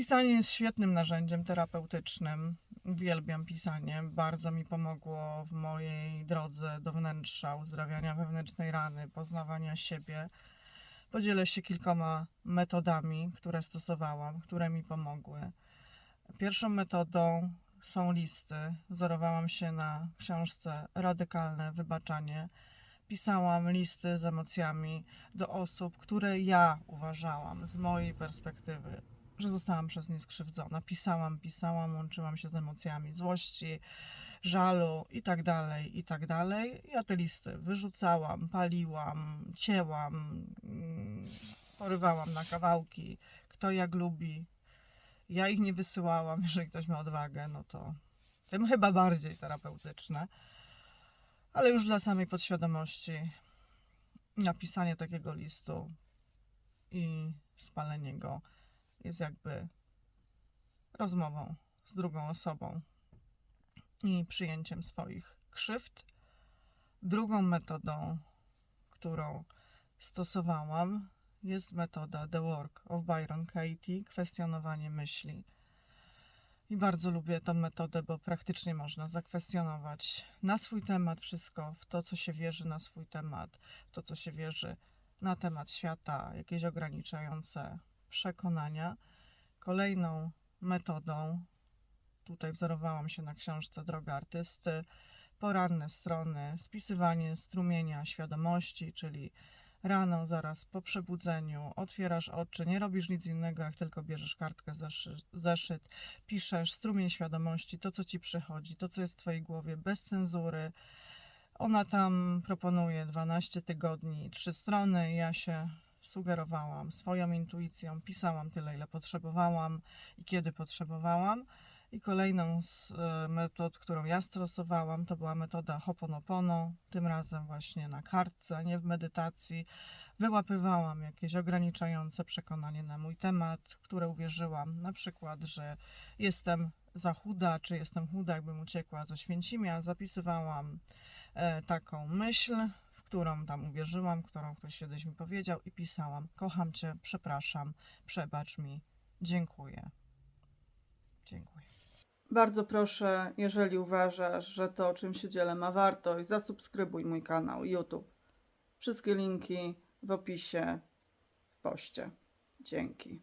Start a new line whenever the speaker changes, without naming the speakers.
Pisanie jest świetnym narzędziem terapeutycznym. Uwielbiam pisanie. Bardzo mi pomogło w mojej drodze do wnętrza, uzdrawiania wewnętrznej rany, poznawania siebie. Podzielę się kilkoma metodami, które stosowałam, które mi pomogły. Pierwszą metodą są listy. Wzorowałam się na książce Radykalne Wybaczanie. Pisałam listy z emocjami do osób, które ja uważałam z mojej perspektywy, że zostałam przez nie skrzywdzona. Pisałam, pisałam, łączyłam się z emocjami złości, żalu i tak dalej, i tak dalej. Ja te listy wyrzucałam, paliłam, cięłam, mm, porywałam na kawałki, kto jak lubi. Ja ich nie wysyłałam, jeżeli ktoś ma odwagę, no to tym chyba bardziej terapeutyczne. Ale już dla samej podświadomości napisanie takiego listu i spalenie go jest jakby rozmową z drugą osobą i przyjęciem swoich krzywd. Drugą metodą, którą stosowałam, jest metoda The Work of Byron Katie, kwestionowanie myśli. I bardzo lubię tę metodę, bo praktycznie można zakwestionować na swój temat wszystko, w to, co się wierzy na swój temat, w to, co się wierzy na temat świata, jakieś ograniczające przekonania. Kolejną metodą, tutaj wzorowałam się na książce Droga Artysty, poranne strony, spisywanie strumienia świadomości, czyli rano, zaraz po przebudzeniu, otwierasz oczy, nie robisz nic innego, jak tylko bierzesz kartkę, zeszy, zeszyt, piszesz strumień świadomości, to co ci przychodzi, to co jest w twojej głowie, bez cenzury. Ona tam proponuje 12 tygodni, trzy strony. Ja się sugerowałam swoją intuicją, pisałam tyle, ile potrzebowałam i kiedy potrzebowałam. I kolejną z e, metod, którą ja stosowałam, to była metoda Hoponopono, tym razem właśnie na kartce, nie w medytacji. Wyłapywałam jakieś ograniczające przekonanie na mój temat, które uwierzyłam, na przykład, że jestem za chuda, czy jestem chuda, jakbym uciekła ze Święcimia. Zapisywałam e, taką myśl, którą tam uwierzyłam, którą ktoś kiedyś mi powiedział i pisałam: Kocham cię, przepraszam, przebacz mi, dziękuję. Dziękuję. Bardzo proszę, jeżeli uważasz, że to, czym się dzielę, ma wartość, zasubskrybuj mój kanał YouTube. Wszystkie linki w opisie, w poście. Dzięki.